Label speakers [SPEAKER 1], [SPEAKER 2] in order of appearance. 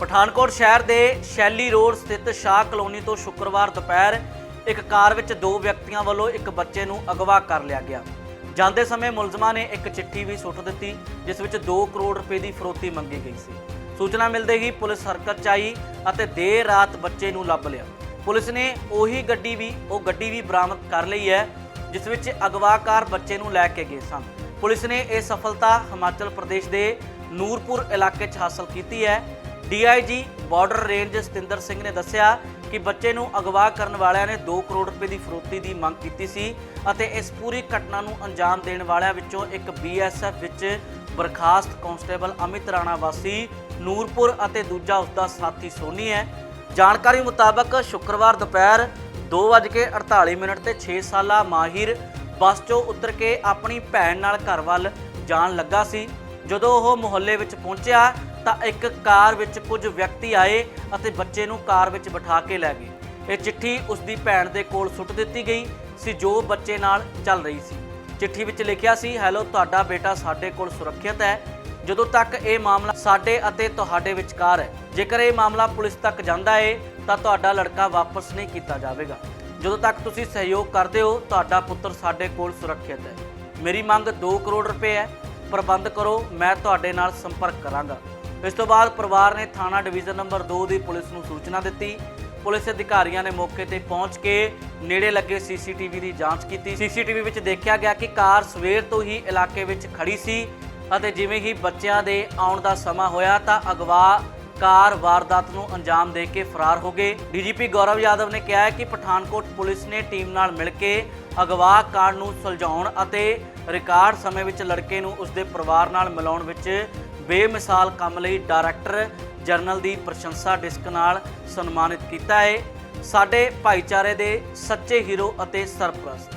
[SPEAKER 1] ਪਠਾਨਕੋਟ ਸ਼ਹਿਰ ਦੇ ਸ਼ੈਲੀ ਰੋਡ ਸਥਿਤ ਸ਼ਾਹ ਕਲੋਨੀ ਤੋਂ ਸ਼ੁੱਕਰਵਾਰ ਦੁਪਹਿਰ ਇੱਕ ਕਾਰ ਵਿੱਚ ਦੋ ਵਿਅਕਤੀਆਂ ਵੱਲੋਂ ਇੱਕ ਬੱਚੇ ਨੂੰ ਅਗਵਾ ਕਰ ਲਿਆ ਗਿਆ। ਜਾਂਦੇ ਸਮੇਂ ਮੁਲਜ਼ਮਾਂ ਨੇ ਇੱਕ ਚਿੱਠੀ ਵੀ ਸੁੱਟ ਦਿੱਤੀ, ਜਿਸ ਵਿੱਚ 2 ਕਰੋੜ ਰੁਪਏ ਦੀ ਫਰੋਤੀ ਮੰਗੀ ਗਈ ਸੀ। ਸੂਚਨਾ ਮਿਲਦੇ ਹੀ ਪੁਲਿਸ ਹਰਕਤ 'ਚ ਆਈ ਅਤੇ ਦੇਰ ਰਾਤ ਬੱਚੇ ਨੂੰ ਲੱਭ ਲਿਆ। ਪੁਲਿਸ ਨੇ ਉਹੀ ਗੱਡੀ ਵੀ, ਉਹ ਗੱਡੀ ਵੀ ਬਰਾਮਦ ਕਰ ਲਈ ਹੈ, ਜਿਸ ਵਿੱਚ ਅਗਵਾਕਾਰ ਬੱਚੇ ਨੂੰ ਲੈ ਕੇ ਗਏ ਸਨ। ਪੁਲਿਸ ਨੇ ਇਹ ਸਫਲਤਾ ਹਿਮਾਚਲ ਪ੍ਰਦੇਸ਼ ਦੇ ਨੂਰਪੁਰ ਇਲਾਕੇ 'ਚ ਹਾਸਲ ਕੀਤੀ ਹੈ। DIG border range Satinder Singh ਨੇ ਦੱਸਿਆ ਕਿ ਬੱਚੇ ਨੂੰ ਅਗਵਾ ਕਰਨ ਵਾਲਿਆਂ ਨੇ 2 ਕਰੋੜ ਰੁਪਏ ਦੀ ਫਰੋਤੀ ਦੀ ਮੰਗ ਕੀਤੀ ਸੀ ਅਤੇ ਇਸ ਪੂਰੀ ਘਟਨਾ ਨੂੰ ਅੰਜਾਮ ਦੇਣ ਵਾਲਿਆਂ ਵਿੱਚੋਂ ਇੱਕ ਬੀਐਸਐਫ ਵਿੱਚ ਬਰਖਾਸਤ ਕਾਂਸਟੇਬਲ ਅਮਿਤ ਰਾਣਾ ਵਾਸੀ, ਨੂਰਪੁਰ ਅਤੇ ਦੂਜਾ ਉਸਦਾ ਸਾਥੀ ਸੋਨੀ ਹੈ। ਜਾਣਕਾਰੀ ਮੁਤਾਬਕ ਸ਼ੁੱਕਰਵਾਰ ਦੁਪਹਿਰ 2:48 ਮਿੰਟ ਤੇ 6 ਸਾਲਾ ਮਾਹਿਰ ਬੱਸ 'ਚੋਂ ਉਤਰ ਕੇ ਆਪਣੀ ਭੈਣ ਨਾਲ ਘਰ ਵੱਲ ਜਾਣ ਲੱਗਾ ਸੀ। ਜਦੋਂ ਉਹ ਮੁਹੱਲੇ ਵਿੱਚ ਪਹੁੰਚਿਆ ਤਾਂ ਇੱਕ ਕਾਰ ਵਿੱਚ ਕੁਝ ਵਿਅਕਤੀ ਆਏ ਅਤੇ ਬੱਚੇ ਨੂੰ ਕਾਰ ਵਿੱਚ ਬਿਠਾ ਕੇ ਲੈ ਗਏ। ਇਹ ਚਿੱਠੀ ਉਸ ਦੀ ਭੈਣ ਦੇ ਕੋਲ ਸੁੱਟ ਦਿੱਤੀ ਗਈ ਸੀ, ਜੋ ਬੱਚੇ ਨਾਲ ਚੱਲ ਰਹੀ ਸੀ। ਚਿੱਠੀ ਵਿੱਚ ਲਿਖਿਆ ਸੀ, ਹੈਲੋ, ਤੁਹਾਡਾ ਬੇਟਾ ਸਾਡੇ ਕੋਲ ਸੁਰੱਖਿਅਤ ਹੈ। ਜਦੋਂ ਤੱਕ ਇਹ ਮਾਮਲਾ ਸਾਡੇ ਅਤੇ ਤੁਹਾਡੇ ਵਿਚਕਾਰ ਹੈ, ਜੇਕਰ ਇਹ ਮਾਮਲਾ ਪੁਲਿਸ ਤੱਕ ਜਾਂਦਾ ਹੈ ਤਾਂ ਤੁਹਾਡਾ ਲੜਕਾ ਵਾਪਸ ਨਹੀਂ ਕੀਤਾ ਜਾਵੇਗਾ। ਜਦੋਂ ਤੱਕ ਤੁਸੀਂ ਸਹਿਯੋਗ ਕਰਦੇ ਹੋ, ਤੁਹਾਡਾ ਪੁੱਤਰ ਸਾਡੇ ਕੋਲ ਸੁਰੱਖਿਅਤ ਹੈ। ਮੇਰੀ ਮੰਗ 2 ਕਰੋੜ ਰੁਪਏ ਹੈ। ਪ੍ਰਬੰਧ ਕਰੋ, ਮੈਂ ਤੁਹਾਡੇ ਨਾਲ ਸੰਪਰਕ ਕਰਾਂਗਾ। ਇਸ ਤੋਂ ਬਾਅਦ ਪਰਿਵਾਰ ਨੇ ਥਾਣਾ ਡਿਵੀਜ਼ਨ ਨੰਬਰ 2 ਦੀ ਪੁਲਿਸ ਨੂੰ ਸੂਚਨਾ ਦਿੱਤੀ। ਪੁਲਿਸ ਅਧਿਕਾਰੀਆਂ ਨੇ ਮੌਕੇ ਤੇ ਪਹੁੰਚ ਕੇ ਨੇੜੇ ਲੱਗੇ ਸੀਸੀਟੀਵੀ ਦੀ ਜਾਂਚ ਕੀਤੀ। ਸੀਸੀਟੀਵੀ ਵਿੱਚ ਦੇਖਿਆ ਗਿਆ ਕਿ ਕਾਰ ਸਵੇਰ ਤੋਂ ਹੀ ਇਲਾਕੇ ਵਿੱਚ ਖੜੀ ਸੀ ਅਤੇ ਜਿਵੇਂ ਹੀ ਬੱਚਿਆਂ ਦੇ ਆਉਣ ਦਾ ਸਮਾਂ ਹੋਇਆ ਤਾਂ ਅਗਵਾ ਕਾਰ ਵਾਰਦਾਤ ਨੂੰ ਅੰਜਾਮ ਦੇ ਕੇ ਫਰਾਰ ਹੋ ਗਏ। ਡੀਜੀਪੀ ਗੌਰਵ ਯਾਦਵ ਨੇ ਕਿਹਾ ਹੈ ਕਿ ਪਠਾਨਕੋਟ ਪੁਲਿਸ ਨੇ ਟੀਮ ਨਾਲ ਮਿਲ ਕੇ ਅਗਵਾ ਕਾਂਡ ਨੂੰ ਸੁਲਝਾਉਣ ਅਤੇ ਰਿਕਾਰਡ ਸਮੇਂ ਵਿੱਚ ਲੜਕੇ ਨੂੰ ਉਸਦੇ ਪਰਿਵਾਰ ਨਾਲ ਮਿਲਾਉਣ ਵਿੱਚ ਬੇਮਿਸਾਲ ਕੰਮ ਲਈ ਡਾਇਰੈਕਟਰ ਜਨਰਲ ਦੀ ਪ੍ਰਸ਼ੰਸਾ ਡਿਸਕ ਨਾਲ ਸਨਮਾਨਿਤ ਕੀਤਾ ਹੈ। ਸਾਡੇ ਭਾਈਚਾਰੇ ਦੇ ਸੱਚੇ ਹੀਰੋ ਅਤੇ ਸਰਪ੍ਰਸਤ